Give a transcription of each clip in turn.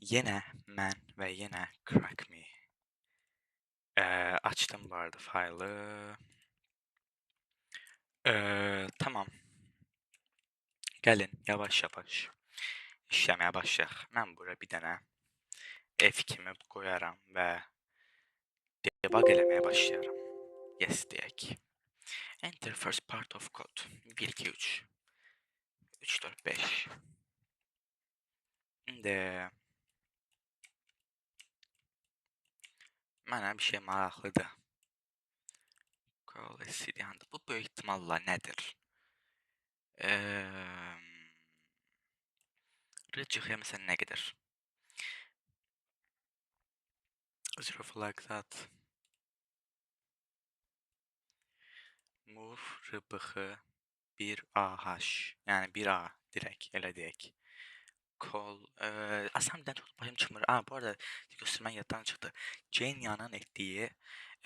Yine man ve yine crack me. Ee, açtım bu arada file'ı. Ee, tamam. Gəlin yavaş yavaş işləməyə başlayaq. Mən bura bir dənə F2-mi qoyaram və debug eləməyə başlayaram. Yes deyək. Enter first part of code. 1 2 3. 3 4 5. İndi mənə bir şey maraqlıdır. Call handle. Bu böyük ihtimalla nədir? Eee Rıcıqya məsələn nə qədər? Zero like that. Move rıbıxı 1AH. Yəni 1A direkt elə deyək. Call eee aslında çok başım çıxmır. Aa bu arada göstermen yattan çıktı. Cenya'nın ettiği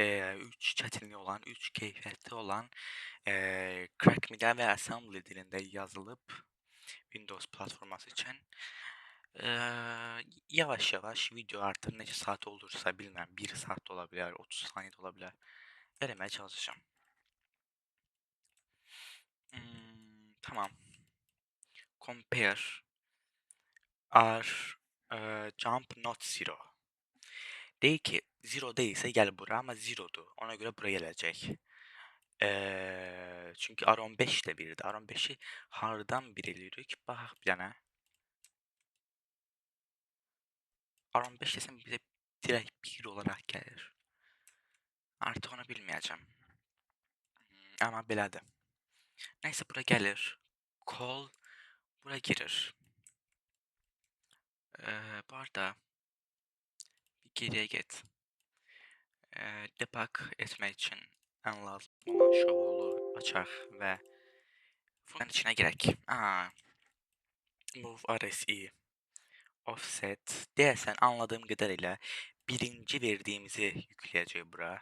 eee 3 çətinliyi olan, 3 keyfiyyətli olan eee Crack Me'də və Assembly dilində yazılıb Windows platforması için. Eee, yavaş yavaş video artık neçə saat olursa bilmem 1 saat olabilir, 30 saniye olabilir. Veremeye çalışacağım. Hmm, tamam. Compare are eee, jump not zero. Deyir ki, zero değilse gel buraya ama zero'dur. Ona göre buraya gelecek. Eee, çünki R15 də 1-dir. R15-i hardan bir eləyirik? Baxaq bir dənə. R15 desəm bizə direkt 1 olaraq gəlir. Artıq onu bilməyəcəm. Hmm, Amma belədir. Nəysə bura gəlir. Call bura girir. Bu arada bir geriyə get. Eee, debug etmək üçün ən lazım olan şovulu açaq və bunun içinə girək. Aa, move RSI offset deyəsən anladığım qədərilə birinci verdiyimizi yükləyəcək bura.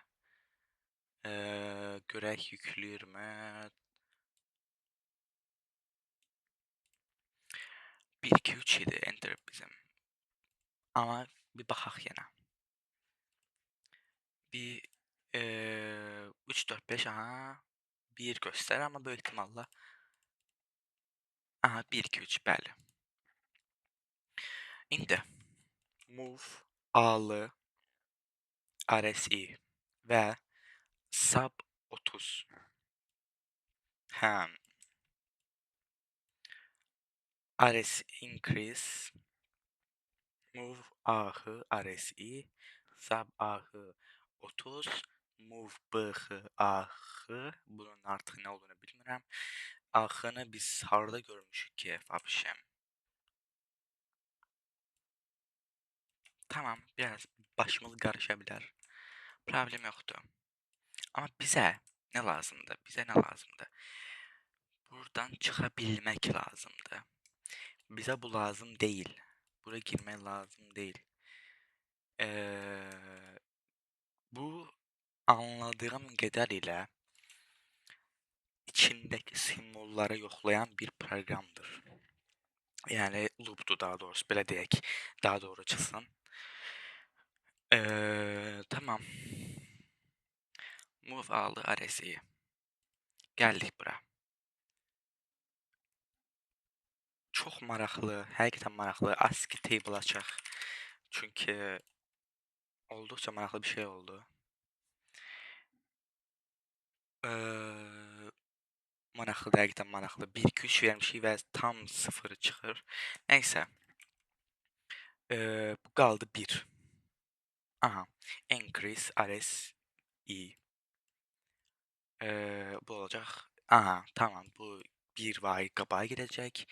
Eee, görək yükləyirmi? 1 2 3 idi enter bizim. Amma bir baxaq yenə. Bir eee 3 4 5 aha 1 göstər amma böyük ehtimalla aha 1 2 3 bəli. İndi move A-lı RSI və sub 30. Hə. RS increase move ahı RSI sub ahı 30 move bıxı ahı bunun artıq nə olduğunu bilmirəm. Ahını biz harda görmüşük ki, vəbşəm. Tamam, biraz başımız qarışa bilər. Problem yoxdur. Amma bizə nə lazımdır? Bizə nə lazımdır? Buradan çıxa bilmək lazımdır. Bizə bu lazım deyil. Bura girmək lazım deyil. Eee, bu anladığım qədərilə içindəki simvolları yoxlayan bir proqramdır. Yəni loopdur daha doğrusu, belə deyək, daha doğru çıxsın. Eee, tamam. Move aldı RS'yi. Gəldik bura. Çox maraqlı, həqiqətən maraqlı. ASCII table açaq. Çünki olduqca maraqlı bir şey oldu. Eee, maraqlıdır, həqiqətən maraqlı. 1 2 3 vermişik və tam 0 çıxır. Nəysə. Eee, bu qaldı 1. Aha. Increase RSI. Eee, bu olacaq. Aha, tamam. Bu 1 vay qabağa gedəcək.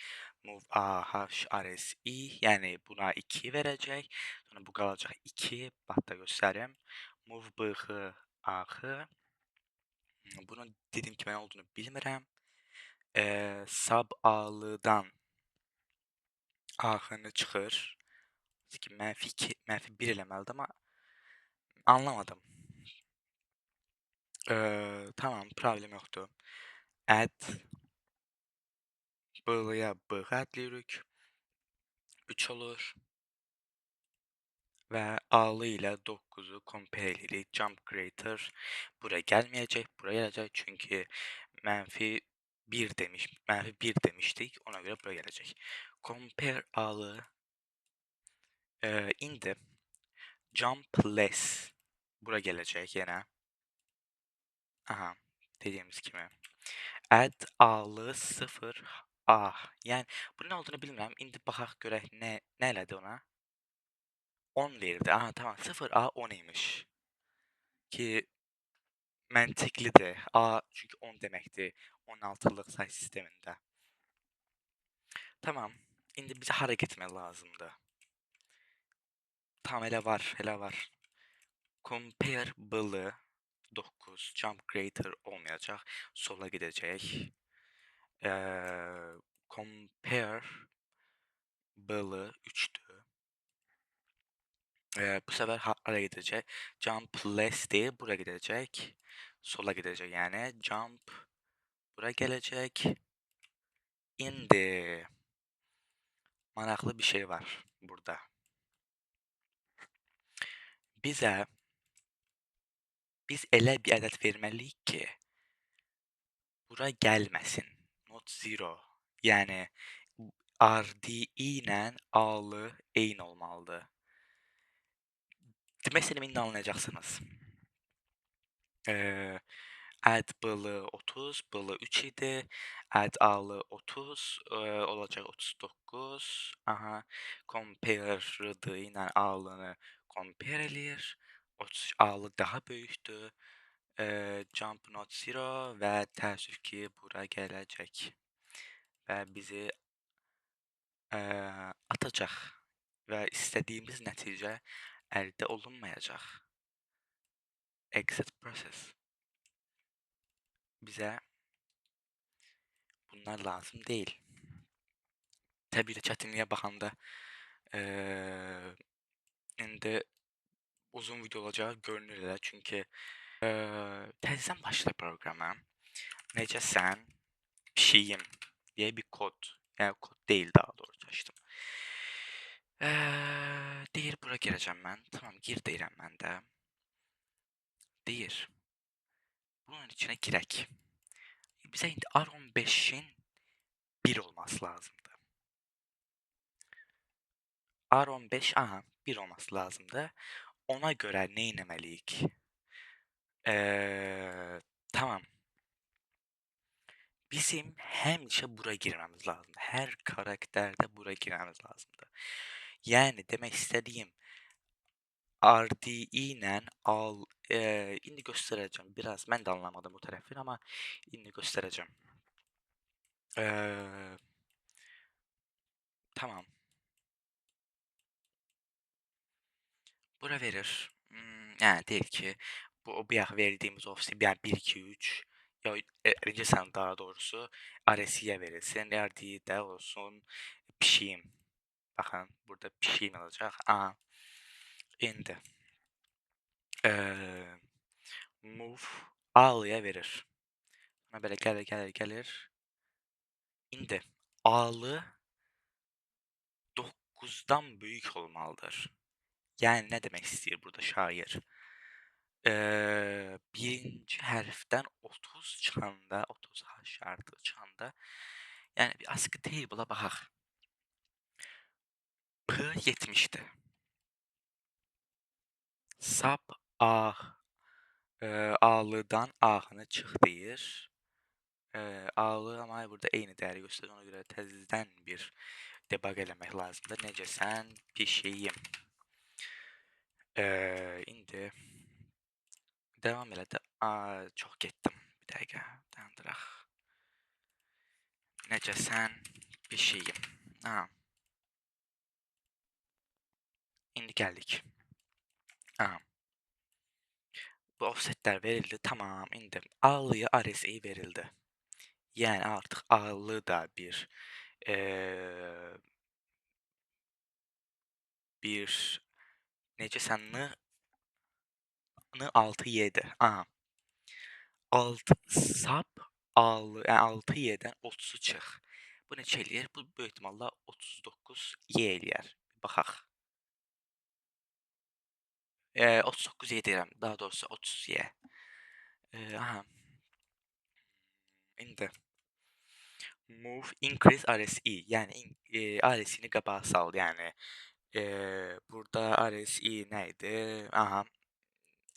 Move AH RSI, yəni buna 2 verəcək. Sonra bu qalacaq 2. Bax da göstərim. Move BX AX. Bunun dediyim kimi nə olduğunu bilmirəm. Eee, sub A-lıdan AX-ını çıxır. ki mənfi 2, mənfi 1 eləməlidir amma anlamadım. Eee, tamam, problem yoxdur. Add B-lıya B ədləyirik. 3 olur. və 6 ilə 9-u compare. Jump greater bura gəlməyəcək, bura gələcək. Çünki mənfi 1 demiş, mənfi 1 demişdik. Ona görə bura gələcək. Compare 6 eee, indi jump less bura gələcək yenə. Aha, dediyimiz kimi. Add 6 0 A. Yəni bunun nə olduğunu bilmirəm. İndi baxaq görək nə nə elədi ona. 10 verdi. Aha, tamam. 0 A 10 imiş. Ki məntiqlidir. A çünki 10 deməkdir 16-lıq say sistemində. Tamam. İndi bizə hara getmək lazımdır? Tamam, elə var, elə var. Compare bılı 9, jump greater olmayacaq. Sola gedəcək. Eee, compare bılı 3'dür. Eee, bu sefer hara gidecek? Jump less değil, buraya gidecek. Sola gidecek yani. Jump buraya gelecek. Indi. Maraqlı bir şey var burada. Bizə biz elə bir ədəd verməliyik ki, bura gəlməsin. Zero. Yəni RDI ilə A-lı eyni olmalıdır. Demək istədiyimi indi anlayacaqsınız. Eee, add B-lı 30, B-lı 3 idi. Add A-lı 30, eee, olacaq 39. Aha, compare R-dı ilə A-lını compare eləyir. 30 A-lı daha böyükdür. Eee, jump not zero və təəssüf ki, bura gələcək. Və bizi eee, atacaq və istədiyimiz nəticə əldə olunmayacaq. Exit process. Bizə bunlar lazım deyil. Təbii ki, çətinliyə baxanda eee, indi uzun video olacağı görünür elə çünki eee, təzədən başla proqrama. Necəsən? Pişiyim diye bir kod. Yani kod değil daha doğrusu açtım. Eee, deyir bura girəcəm mən. Tamam, gir deyirəm mən də. Deyir. Bunun içine girək. Bizə indi R15'in 1 olması lazımdı. R15 aha 1 olması lazımdı. Ona göre ne etməliyik? Eee, tamam. Bizim həmişə bura girməmiz lazımdır. Hər karaktərdə bura girməmiz lazımdır. Yəni demək istədiyim RDI ilə al eee, indi göstərəcəm biraz. Mən də anlamadım bu tərəfini, amma indi göstərəcəm. Eee, tamam. Bura verir. Hmm, yəni deyir ki, bu o bayaq verdiyimiz ofisi yəni 1 2 3 ya e, birinci sen daha doğrusu RSI'ye verilsin. RDI de olsun pişiyim. Bakın burada pişiyim olacak. Aha. indi. Ee, move A'lıya verir. Buna böyle gelir gelir gelir. İndi. A'lı 9'dan büyük olmalıdır. Yani ne demek istiyor burada şair? Eee, 1-ci hərfdən 30 çıxanda, 30 H şərti çıxanda, yəni bir ASCII table-a baxaq. P 70-dir. Sub A eee, A-lıdan A-nı çıx deyir. Eee, A-lı amma eyni dəyəri göstərir. Ona görə təzədən bir debug eləmək lazımdır. Necəsən pişiyim? Eee, indi Devam elə. də- Aa, çox getdim. Bir dəqiqə dayandıraq. Necəsən? Bir şeyim. Ha. İndi gəldik. Ha. Bu offsetlər verildi. Tamam, indi A-lıya RSI verildi. Yəni artıq A-lı da bir eee bir necəsən N N 6 7. Aha. 6 sap al yəni 6 y-dən 30-u çıx. Bu neçə eləyər? Bu böyük ehtimalla 39 y eləyər. Baxaq. Eee, 39Y deyirəm, daha doğrusu 30Y. Eee, aha. İndi move increase RSE, yəni in eee, RSE-ni qabağa sal, yəni, eee, burada RSE nə idi? Aha,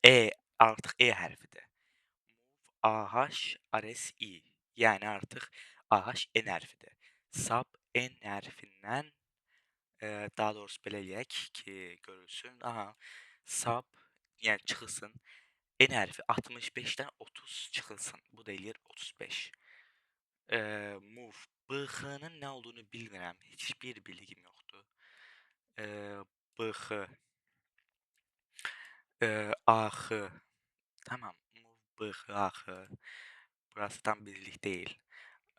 E, artıq E hərfidir. Move AH RSE, yəni artıq AH N hərfidir. Sub N hərfindən, eee, daha doğrusu belə eləyək ki, görülsün. Aha, sub, yəni çıxılsın. N hərfi 65-dən 30 çıxılsın. Bu da eləyir 35. Eee, move BX-nın nə olduğunu bilmirəm. Heç bir bilgim yoxdur. Eee, BX eee, AX tamam. AX. Burası tam bildik deyil.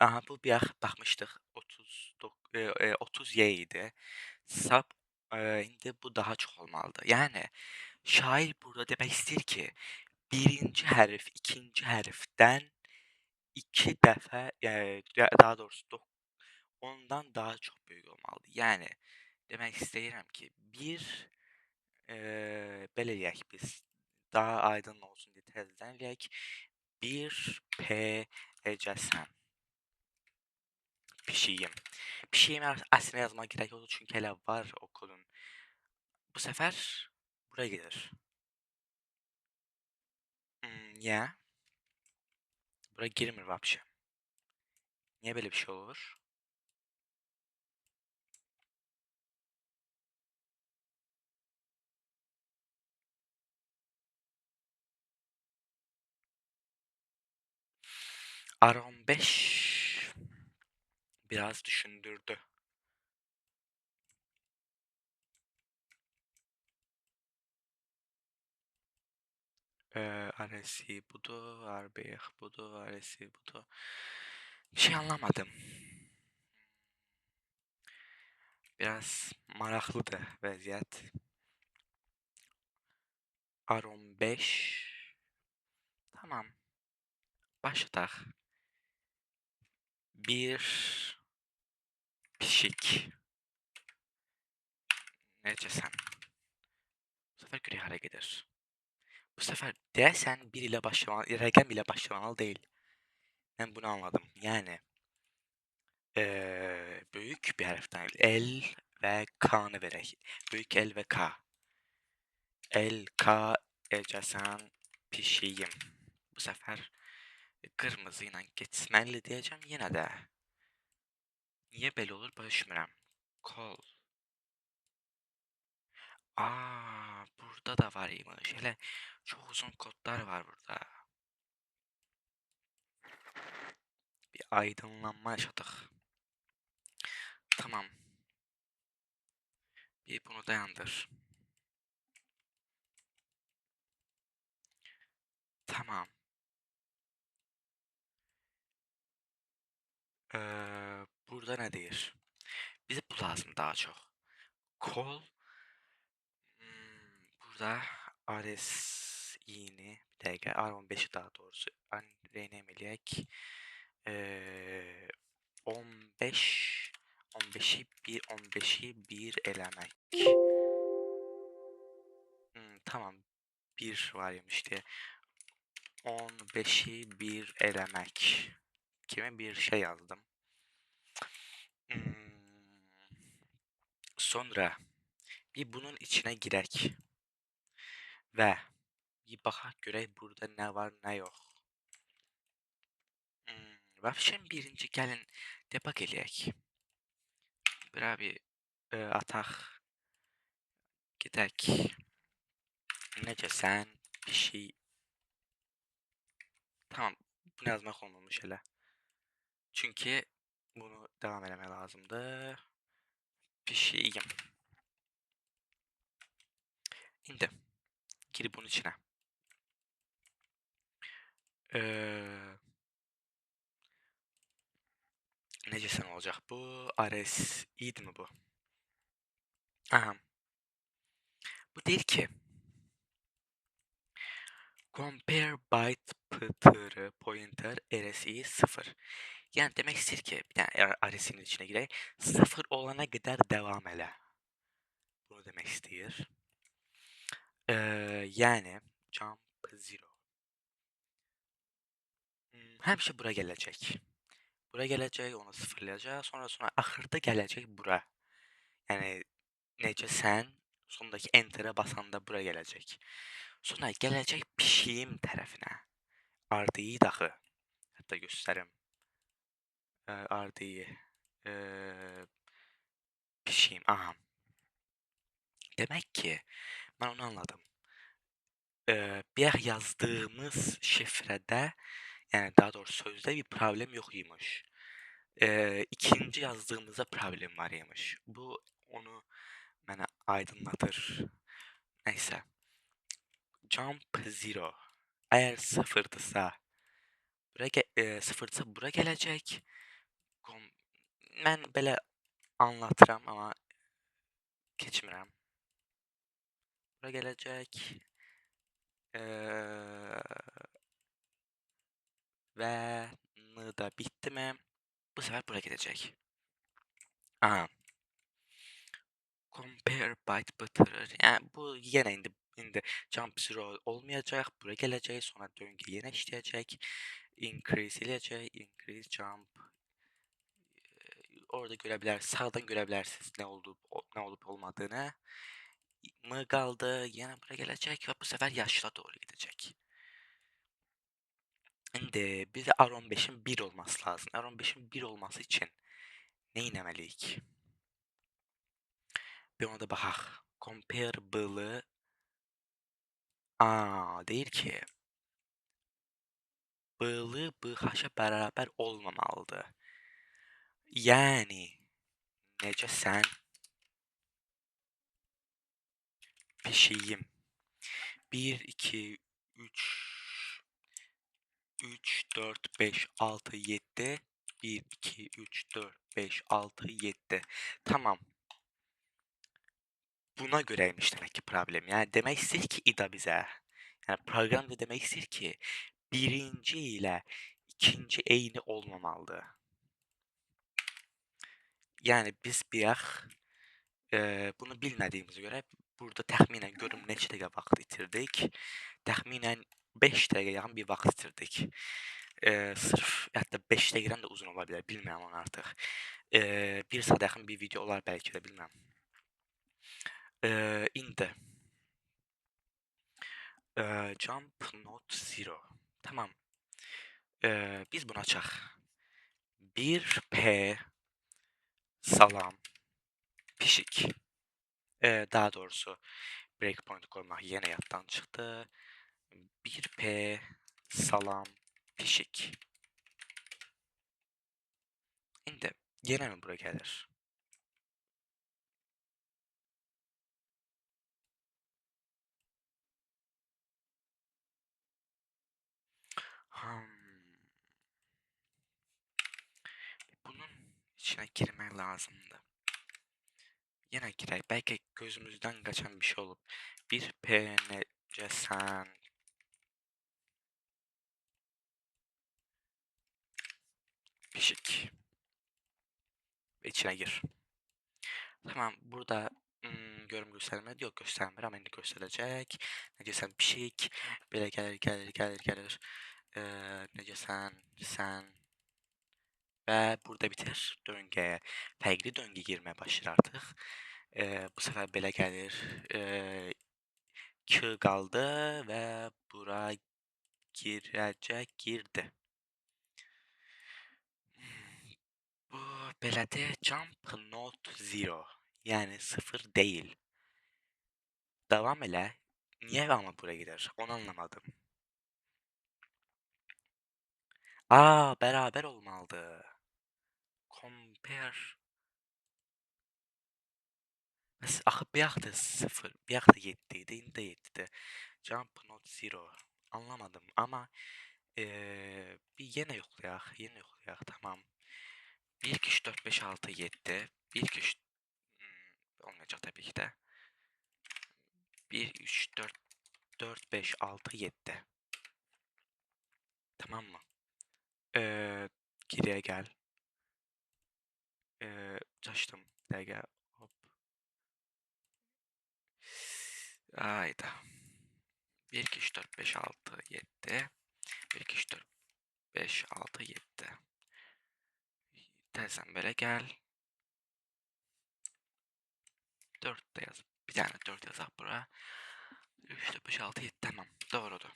Aha, bu bir ax baxmışdıq. 39 eee, eee, 30Y idi. Sub eee, indi bu daha çox olmalıdır. Yəni şair burada demək istəyir ki, 1-ci hərf 2-ci hərfdən 2 dəfə, eee, daha doğrusu doq ondan daha çox böyük olmalıdır. Yəni demək istəyirəm ki, 1 eee, belə eləyək biz, daha aydın olsun təzədən eləyək. 1 P ecəsən. Pişiyim. Pişiyimi əs əslində yazmağa gərək yoxdur, çünki hələ var o kodun. Bu səfər buraya gedir. Imm, niyə? Bura girmir vapşe. Niyə belə bir şey olur? R15 biraz düşündürdü. Eee, RSI budur, RBX budur, RSI budur. Bir şey anlamadım. Biraz maraqlıdır vəziyyət. R15 tamam. Başladaq. 1 pişik. Necəsən? Bu səfər görək hara gedir. Bu səfər deyəsən 1 ilə başlamalı, rəqəm ilə başlamalı deyil. Mən bunu anladım. Yəni eee, böyük bir hərfdən L və K-nı verək. Böyük L və K. L, K ecəsən pişiyim. Bu səfər qırmızı ilə keçməli deyəcəm yenə də. Niyə belə olur başa düşmürəm. Call. A, burada da var imiş. Elə çox uzun kodlar var burada. Bir aydınlanma yaşadıq. Tamam. Bir bunu dayandır. Tamam. Burada nə deyir? Bizə bu lazım daha çox. Call hmm, burada RSI-ni bir dəqiqə R15-i daha doğrusu rename eləyək. Eee, 15 15-i 1 15-i 1 eləmək. Hmm, tamam. 1 var deyə. 15-i 1 eləmək kimi bir şey yazdım. Sonra bir bunun içinə girək və bir baxaq görək burada nə var, nə yox. Hmm. Vəbşən birinci gəlin debug eləyək. Bura bir e, ataq. Gedək. Necəsən? Bir şey. Tamam. Bunu yazmaq olmamış elə. Çünki bunu devam eləmək lazımdır. Pişiyim. İndi gir bunun içinə. Eee necəsən olacaq bu? RS idi mi bu? Aha. Bu deyir ki compare byte ptr pointer RSI 0. Yəni demək istəyir ki, bir dənə RSI-nin içinə girək. 0 olana qədər davam elə. Bunu demək istəyir. Eee, yani jump zero. Hmm, həmişə bura gələcək. Bura gələcək, onu sıfırlayacaq, sonra sonra axırda gələcək bura. Yəni necə sən sondakı enterə basanda bura gələcək. Sonra gələcək pişiyim tərəfinə. Ardıyı daxı. Hətta göstərim. Eee, ardıyı. Eee, pişiyim. Aha. Demək ki, mən onu anladım. Eee, bayaq yazdığımız şifrədə, yəni daha doğrusu sözdə bir problem yox imiş. Eee, ikinci yazdığımızda problem var imiş. Bu onu mənə aydınlatır. Nəysə. Jump zero. Əgər sıfırdırsa bura gə eee, sıfırdırsa bura gələcək. Mən belə anlatıram, amma keçmirəm. Bura gələcək. Eee və n da bitdimi? Bu səfər bura gedəcək. Aha. Compare byte batırır. Yəni bu yenə indi indi jump zero olmayacaq. Bura gələcək, sonra döngü yenə işləyəcək. Increase eləyəcək. Increase jump. Orada görə bilər, sağdan görə bilərsiniz nə oldu, o nə olub olmadığını. M qaldı, yenə bura gələcək və bu səfər yaşla doğru gedəcək. İndi bizə R15-in 1 olması lazım. R15-in 1 olması üçün nə etməliyik? Bir ona da baxaq. Compare B-lı A, deyir ki B-lı BH-a bərabər olmamalıdır. Yəni necəsən? Pişiyim. 1 2 3 3 4 5 6 7 1 2 3 4 5 6 7 Tamam. Buna görəymiş demək ki problem. Yəni demək istəyir ki ida bizə. Yəni proqram da demək istəyir ki, birinci ilə ikinci eyni olmamalıdır. Yəni biz bayaq eee, bunu bilmədiyimizə görə burada təxminən görüm neçə dəqiqə vaxt itirdik. Təxminən 5 dəqiqə yaxın bir vaxt itirdik. Eee, sırf hətta 5 dəqiqədən də uzun ola bilər, bilmirəm onu artıq. Eee, 1 saata yaxın bir video olar bəlkə də, bilmirəm. Eee, indi eee, jump not zero. Tamam. Eee, biz bunu açaq. 1P salam pişik. Eee, daha doğrusu breakpoint koymaq yenə yaddan çıxdı. 1P salam pişik. İndi yenə mi bura gəlir? Hımm. Bunun içinə girmək lazımdır. Yenə girək. Bəlkə gözümüzdən qaçan bir şey olub. 1P necəsən? Pişik. Və içinə gir. Tamam, burada ımm, görüm göstərmədi. Yox, göstərmir, amma indi göstərəcək. Necəsən pişik? Belə gəlir, gəlir, gəlir, gəlir. Eee, necəsən sən? Və burada bitir döngəyə. Fərqli döngə girməyə başlayır artıq. Eee, bu səfər belə gəlir. Eee, 2 qaldı və bura girəcək, girdi. Bu belədir. Jump not zero. Yəni sıfır deyil. Davam elə. Niyə amma bura gedir? Onu anlamadım. A, bərabər olmalıdır. Compare. Bəs axı bayaq da 0, bayaq da 7 idi, indi də 7-dir. Jump not zero. Anlamadım, amma eee, bir yenə yoxlayaq, yenə yoxlayaq, tamam. 1 2 3 4 5 6 7 1 2 3 hmm, olmayacaq təbii ki də. 1 3 4 4 5 6 7 Tamam mı? Eee, geriyə gəl. Açdım. Bir dəqiqə. Hop. Hayda. 1, 2, 3, 4, 5, 6, 7. 1, 2, 3, 4, 5, 6, 7. Tezden böyle gel. 4 de yazıp bir tane 4 yazak buraya. 3, 4, 5, 6, 7 tamam. Doğrudur.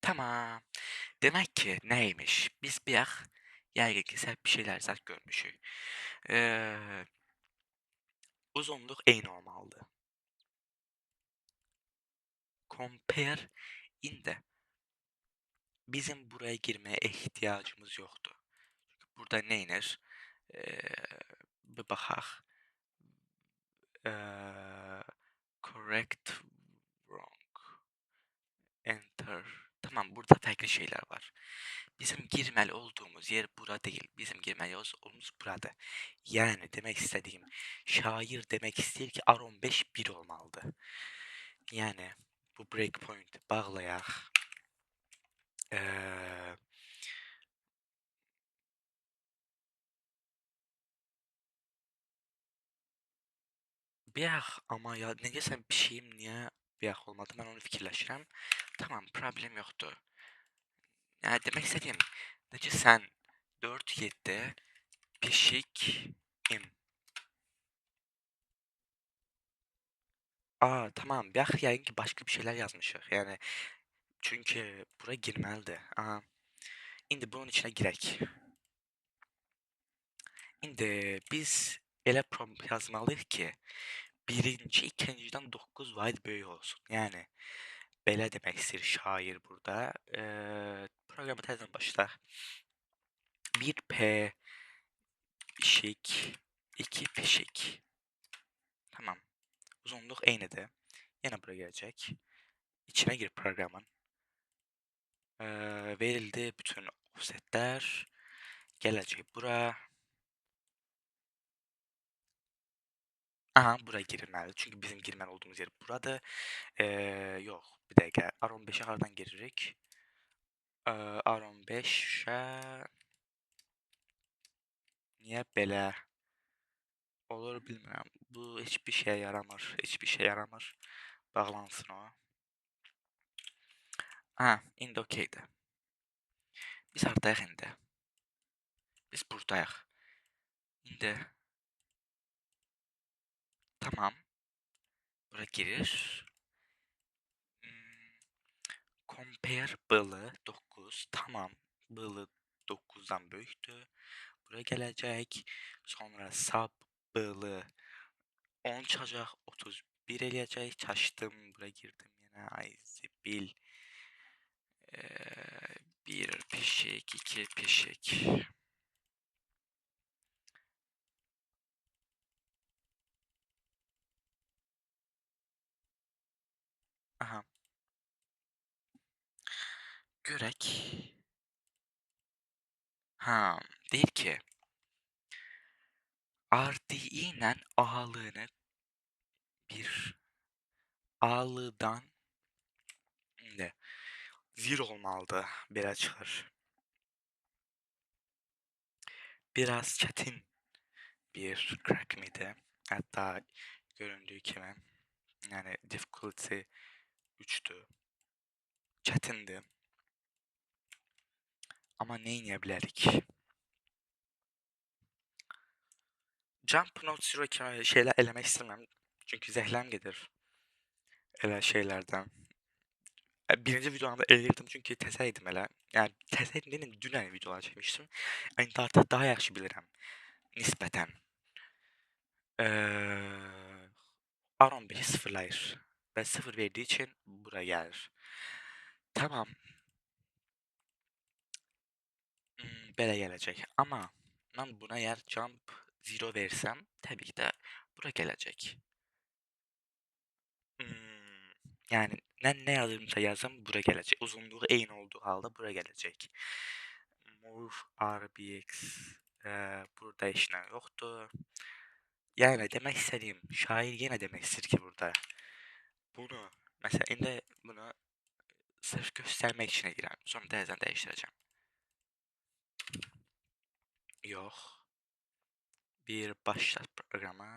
Tamam. Demek ki neymiş? Biz bir yak yergekisel bir şeyler zat görmüşük. Ee, uzunluk en olmalıdır. Compare in de bizim buraya girmeye ihtiyacımız yoktu. Burada neyinir? Ee, bir bakaq. Ee, correct wrong. Enter. Tamam burada farklı şeyler var. Bizim girmeli olduğumuz yer bura değil. Bizim girmeli olduğumuz burada. Yani demek istediğim şair demek ister ki R15 1 olmalıdır. Yani bu breakpoint bağlayak. Ee, Biyah ama ya necəsə bir şeyim niyə biyah olmadı? Mən onu fikirləşirəm. Tamam, problem yoxdur. Yəni demək istədiyim, necə sən 4 7 pişik im. Aa tamam, biyah yəqin ki başqa bir şeylər yazmışıq. Yəni çünki bura girməlidir. Aha. İndi bunun içinə girək. İndi biz elə prompt yazmalıyıq ki, birinci ikinciden 9 wide böyük olsun. Yani belə demək istəyir şair burada. Ee, programı təzədən başlayaq. 1 P pişik 2 pişik. Tamam. Uzunluq eynidir. Yenə bura gələcək. İçinə gir proqramın. Ee, verildi bütün offsetlər. Gələcək bura. Aha bura girilməli. Çünki bizim girməli olduğumuz yer buradır. Ee, yox, bir dəqiqə. R15-ə hardan giririk? Ee, R15-ə niyə olur bilmirəm. Bu heç bir şeyə yaramır. Heç bir şey yaramır. Bağlansın o. Ha, indi okeydir. Biz hardayıq indi? Biz buradayıq. İndi Tamam. Bura girir. Hmm, compare bılı 9. Tamam. Bılı 9'dan büyüktü. Buraya gelecek. Sonra sub bılı 10 çıkacak. 31 eləyəcək. Çaşdım. Bura girdim yine. Ay zibil. Ee, bir pişik, iki pişik. Aha. Görək. Ha, deyir ki RDI ilə ağalığını bir ağalıqdan indi 0 olmalıdır. Belə çıxır. Biraz çətin bir crack midi. Hətta göründüyü kimi. Yəni difficulty 3'tü. Çətindi. Amma nə edə bilərik? Jump Note Zero kimi şeylər eləmək istəmirəm. Çünki zəhləm gedir. Elə şeylərdən. E, Birinci videomda təzə idim elə. Yəni təzə idim dedim, dünən videolar çəkmişdim. İndi artıq daha yaxşı bilirəm nisbətən. Eee R15'i sıfırlayır. Və 0 verdiği için buraya gelir. Tamam. Hmm, belə gələcək. Amma mən buna yer jump 0 versəm, təbii ki də bura gələcək. Hmm, yəni nə nə yazırımsa yazım bura gələcək. Uzunluğu eyni olduğu halda bura gələcək. Move RBX e, burada heç nə yoxdur. Yəni demək istədiyim, şair yenə demək istəyir ki burada bunu mesela indi bunu sırf göstermek için edirəm. Sonra dəzən dəyişdirəcəm. Yox. Bir başlat proqrama.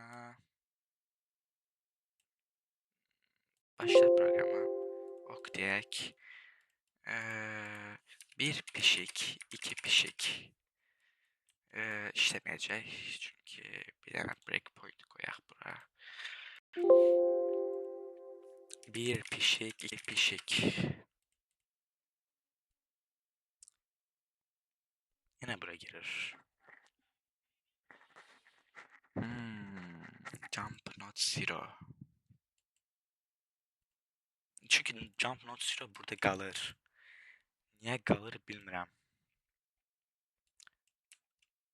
Başla proqrama. Ok deyək. Eee, bir pişik, iki pişik. Eee, işləməyəcək çünki bir dənə breakpoint qoyaq bura. Bir pişik, iki pişik. Yenə bura girir. Hmm, jump not zero. Çünki jump not zero burada qalır. Niyə qalır bilmirəm.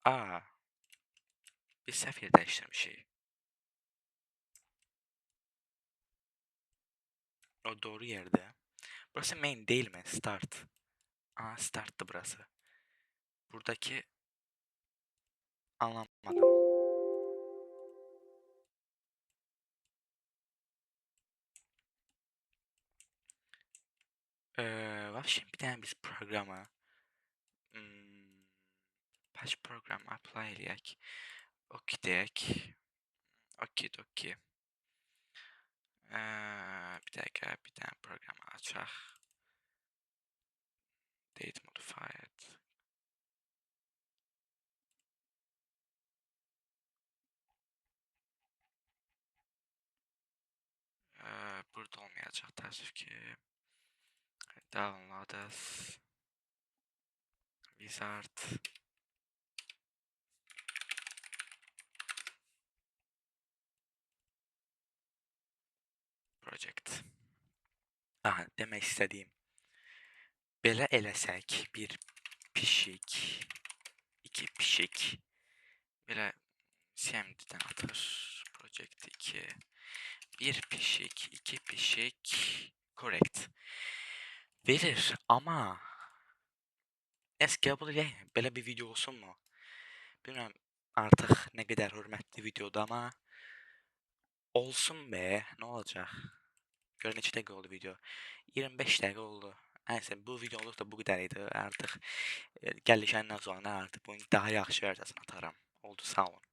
A. Biz səhv yer dəyişdirmişik. O doğru yerde. Burası main değil mi? Start. Aa starttı burası. Buradaki anlamadım. Ee, вообще bir tane biz programı hmm, patch program apply eləyək. OK deyək. OK, OK. Bir dakika bir tane program açaq. Date modified. Ee, burada olmayacaq təəssüf ki. Download as wizard project. Aha, demək istədiyim. Belə eləsək, bir pişik, iki pişik. Belə CMD-dən atır project 2. Bir pişik, iki pişik. Correct. Verir amma eski edək. Belə bir video olsun mu? Bilmirəm artıq nə qədər hörmətli videodur amma olsun be, nə olacaq? Gör neçə dəqiqə oldu video? 25 dəqiqə oldu. Nəysə bu videoluk da bu qədər idi. Artıq gəlişəndən sonra artıq bunu daha yaxşı versiyasını ataram. Oldu, sağ olun.